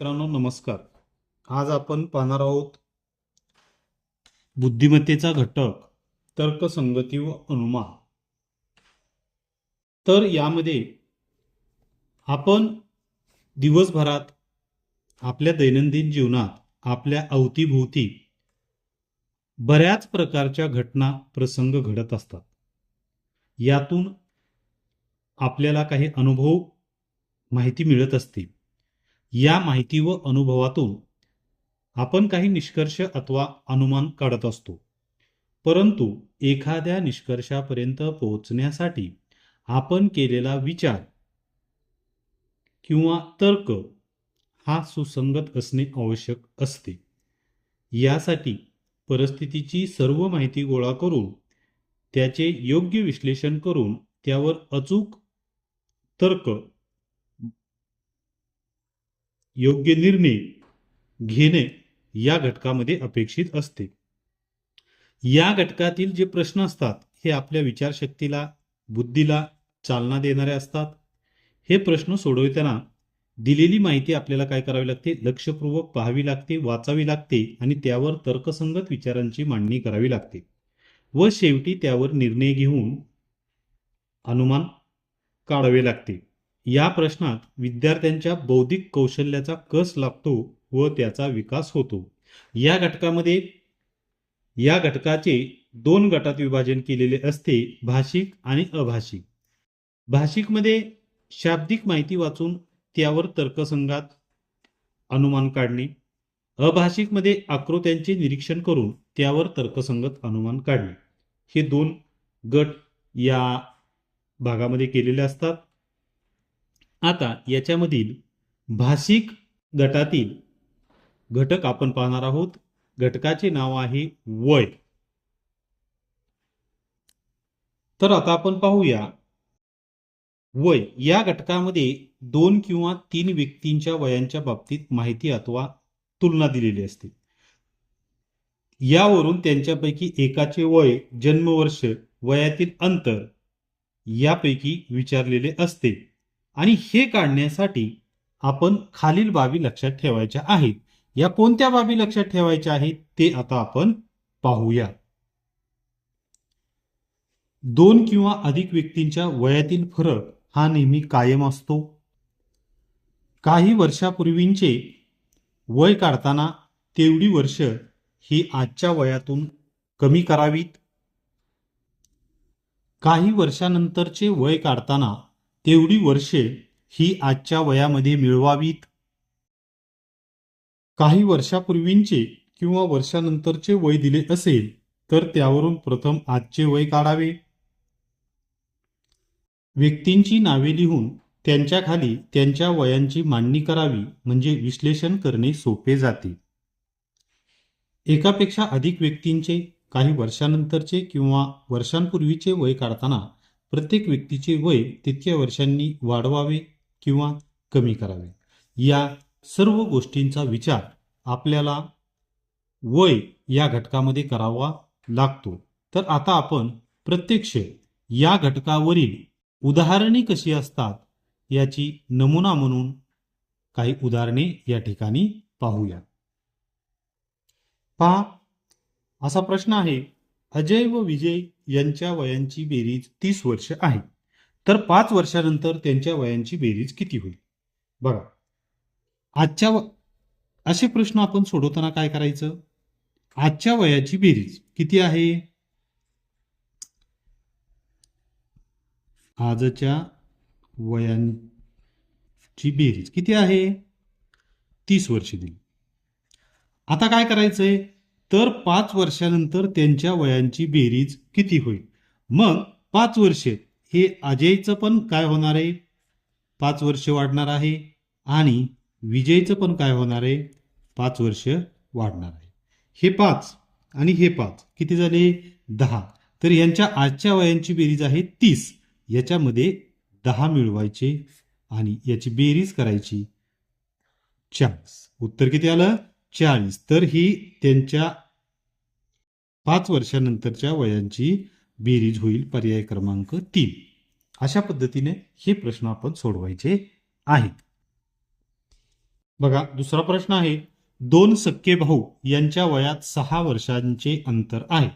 मित्रांनो नमस्कार. आज आपण पाहणार आहोत बुद्धिमत्तेचा घटक तर्कसंगती व अनुमान. तर यामध्ये आपण दिवसभरात आपल्या दैनंदिन जीवनात आपल्या अवतीभोवती बऱ्याच प्रकारच्या घटना प्रसंग घडत असतात. यातून आपल्याला काही अनुभव माहिती मिळत असते या माहिती व अनुभवातून आपण काही निष्कर्ष अथवा अनुमान काढत असतो. परंतु एखाद्या निष्कर्षापर्यंत पोहोचण्यासाठी आपण केलेला विचार किंवा तर्क हा सुसंगत असणे आवश्यक असते. यासाठी परिस्थितीची सर्व माहिती गोळा करून त्याचे योग्य विश्लेषण करून त्यावर अचूक तर्क योग्य निर्णय घेणे या घटकामध्ये अपेक्षित असते. या घटकातील जे प्रश्न असतात हे आपल्या विचारशक्तीला बुद्धीला चालना देणारे असतात. हे प्रश्न सोडवताना दिलेली माहिती आपल्याला काय करावी लागते? लक्षपूर्वक पाहावी लागते वाचावी लागते आणि त्यावर तर्कसंगत विचारांची मांडणी करावी लागते. व शेवटी त्यावर निर्णय घेऊन अनुमान काढावे लागते. या प्रश्नात विद्यार्थ्यांच्या बौद्धिक कौशल्याचा कस लागतो व त्याचा विकास होतो. या घटकामध्ये या घटकाचे दोन गटात विभाजन केलेले असते भाषिक आणि अभाषिक. भाषिकमध्ये शाब्दिक माहिती वाचून त्यावर तर्कसंगात अनुमान काढणे अभाषिकमध्ये आकृत्यांचे निरीक्षण करून त्यावर तर्कसंगत अनुमान काढणे. हे दोन गट या भागामध्ये केलेले असतात. आता याच्यामधील भाषिक गटातील घटक आपण पाहणार आहोत. घटकाचे नाव आहे वय. तर आता आपण पाहूया. वय या घटकामध्ये दोन किंवा तीन व्यक्तींच्या वयांच्या बाबतीत माहिती अथवा तुलना दिलेली असते. यावरून त्यांच्यापैकी एकाचे वय जन्मवर्ष वयातील अंतर यापैकी विचारलेले असते. आणि हे काढण्यासाठी आपण खालील बाबी लक्षात ठेवायच्या आहेत. या कोणत्या बाबी लक्षात ठेवायच्या आहेत ते आता आपण पाहूया. दोन किंवा अधिक व्यक्तींच्या वयातील फरक हा नेहमी कायम असतो. काही वर्षापूर्वींचे वय काढताना तेवढी वर्ष ही आजच्या वयातून कमी करावीत. काही वर्षानंतरचे वय काढताना तेवढी वर्षे ही आजच्या वयामध्ये मिळवावीत. काही वर्षापूर्वींचे किंवा वर्षानंतरचे वय दिले असेल तर त्यावरून प्रथम आजचे वय काढावे. व्यक्तींची नावे लिहून त्यांच्या खाली त्यांच्या वयांची मांडणी करावी म्हणजे विश्लेषण करणे सोपे जाते. एकापेक्षा अधिक व्यक्तींचे काही वर्षानंतरचे किंवा वर्षांपूर्वीचे वय काढताना प्रत्येक व्यक्तीचे वय तितक्या वर्षांनी वाढवावे किंवा कमी करावे. या सर्व गोष्टींचा विचार आपल्याला वय या घटकामध्ये करावा लागतो. तर आता आपण प्रत्यक्ष या घटकावरील उदाहरणे कशी असतात याची नमुना म्हणून काही उदाहरणे या ठिकाणी पाहूया. पहा असा प्रश्न आहे अजय व विजय यांच्या वयांची बेरीज तीस वर्ष आहे. तर पाच वर्षानंतर त्यांच्या वयांची बेरीज किती होईल? बघा. आजच्या व- असे प्रश्न आपण सोडवताना काय करायचं? आजच्या वयाची बेरीज किती आहे? आजच्या वयांची बेरीज किती आहे? तीस वर्ष दिली. आता काय करायचंय? तर पाच वर्षानंतर त्यांच्या वयांची बेरीज किती होईल? मग पाच वर्षे हे अजयचं पण काय होणार आहे? पाच वर्ष वाढणार आहे आणि विजयचं पण काय होणार आहे? पाच वर्ष वाढणार आहे. हे पाच आणि हे पाच किती झाले? दहा. तर यांच्या आजच्या वयांची बेरीज आहे तीस. याच्यामध्ये दहा मिळवायचे आणि याची बेरीज करायची चार उत्तर किती आलं? चाळीस. तर ही त्यांच्या पाच वर्षानंतरच्या वयांची बेरीज होईल पर्याय क्रमांक तीन. अशा पद्धतीने हे प्रश्न आपण सोडवायचे आहेत. बघा दुसरा प्रश्न आहे. दोन सक्के भाऊ यांच्या वयात सहा वर्षांचे अंतर आहे.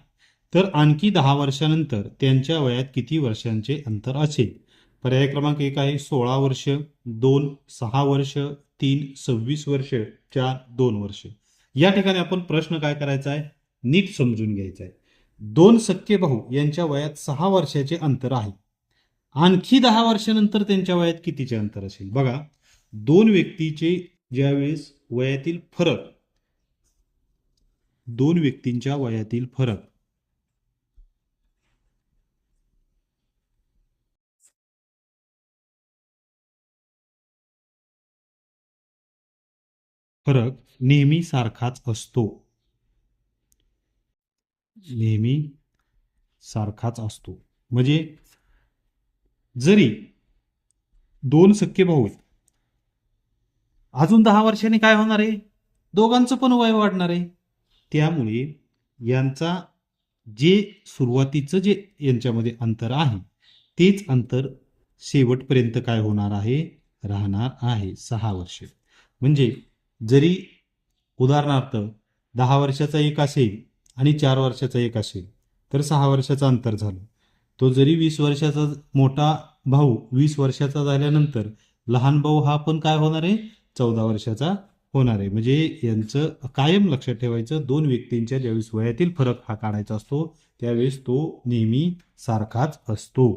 तर आणखी दहा वर्षानंतर त्यांच्या वयात किती वर्षांचे अंतर असेल? पर्याय क्रमांक एक आहे सोळा वर्ष दोन सहा वर्ष तीन सव्वीस वर्ष चार दोन वर्ष. या ठिकाणी आपण प्रश्न काय करायचा आहे? नीट समजून घ्यायचा आहे. दोन सख्खे भाऊ यांच्या वयात सहा वर्षाचे अंतर आहे. आणखी दहा वर्षानंतर त्यांच्या वयात कितीचे अंतर असेल? बघा दोन व्यक्तीचे ज्यावेळेस वयातील फरक दोन व्यक्तींच्या वयातील फरक फरक नेहमी सारखाच असतो. नेहमी सारखाच असतो. म्हणजे जरी दोन सख्खे भाऊ आहेत. अजून दहा वर्षांनी काय होणार आहे? दोघांचं पण वय वाढणार आहे. त्यामुळे यांचा जे सुरुवातीचं जे यांच्यामध्ये अंतर आहे तेच अंतर शेवटपर्यंत काय होणार आहे? राहणार आहे. सहा वर्षे. म्हणजे जरी उदाहरणार्थ दहा वर्षाचा एक असेल आणि चार वर्षाचा एक असेल तर सहा वर्षाचं अंतर झालं. तो जरी वीस वर्षाचा मोठा भाऊ वीस वर्षाचा झाल्यानंतर लहान भाऊ हा पण काय होणार आहे? चौदा वर्षाचा होणार आहे. म्हणजे यांचं कायम लक्षात ठेवायचं दोन व्यक्तींच्या ज्यावेळेस वयातील फरक हा काढायचा असतो त्यावेळेस तो नेहमी सारखाच असतो.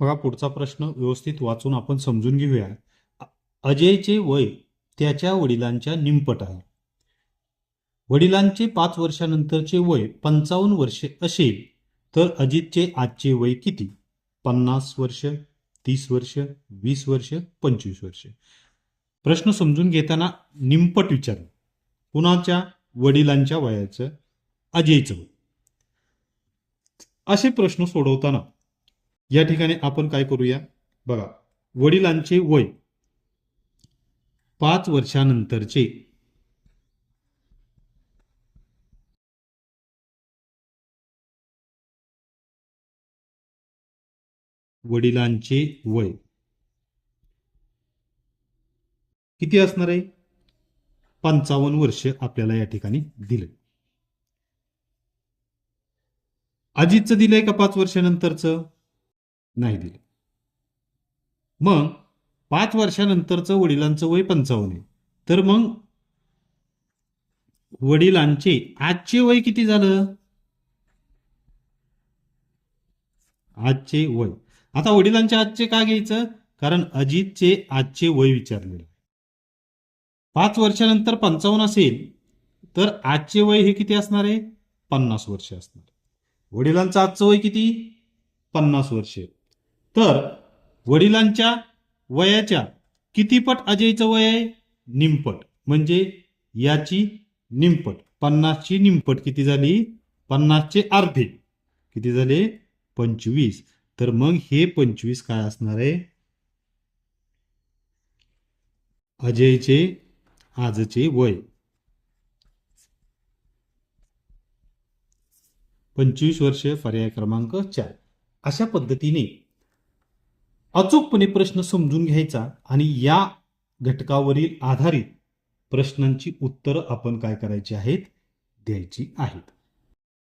बघा पुढचा प्रश्न व्यवस्थित वाचून आपण समजून घेऊया. अजयचे वय त्याच्या वडिलांच्या निमपट आहे. वडिलांचे पाच वर्षानंतरचे वय पंचावन्न वर्षे असेल तर अजितचे आजचे वय किती? पन्नास वर्ष तीस वर्ष वीस वर्ष पंचवीस वर्ष. प्रश्न समजून घेताना निमपट विचार. कुणाच्या? वडिलांच्या वयाचं अजयचं वय. असे प्रश्न सोडवताना या ठिकाणी आपण काय करूया? बघा वडिलांचे वय पाच वर्षानंतरचे. वडिलांचे वय. किती असणार आहे? पंचावन्न वर्ष आपल्याला या ठिकाणी दिलं अजितचं दिलंय का पाच वर्षानंतरचं? नाही दिलं मग पाच वर्षानंतरचं वडिलांचं वय पंचावन्न आहे. तर मग वडिलांचे आजचे वय किती झालं? आजचे वय. आता वडिलांचे आजचे का घ्यायचं? कारण अजितचे आजचे वय विचारलेलं पाच वर्षानंतर पंचावन्न असेल तर आजचे वय हे किती असणार आहे? पन्नास वर्ष असणार वडिलांचं आजचं वय किती? पन्नास वर्ष तर वडिलांच्या वयाच्या कितीपट अजयचं वय आहे? निमपट. म्हणजे याची निमपट. पन्नासची निमपट किती झाली? पन्नासचे अर्धे. किती झाले? पंचवीस. तर मग हे पंचवीस काय असणार आहे? अजयचे आजचे वय. पंचवीस वर्ष पर्याय क्रमांक चार. अशा पद्धतीने अचूकपणे प्रश्न समजून घ्यायचा आणि या घटकावरील आधारित प्रश्नांची उत्तरं आपण काय करायची आहेत द्यायची आहेत.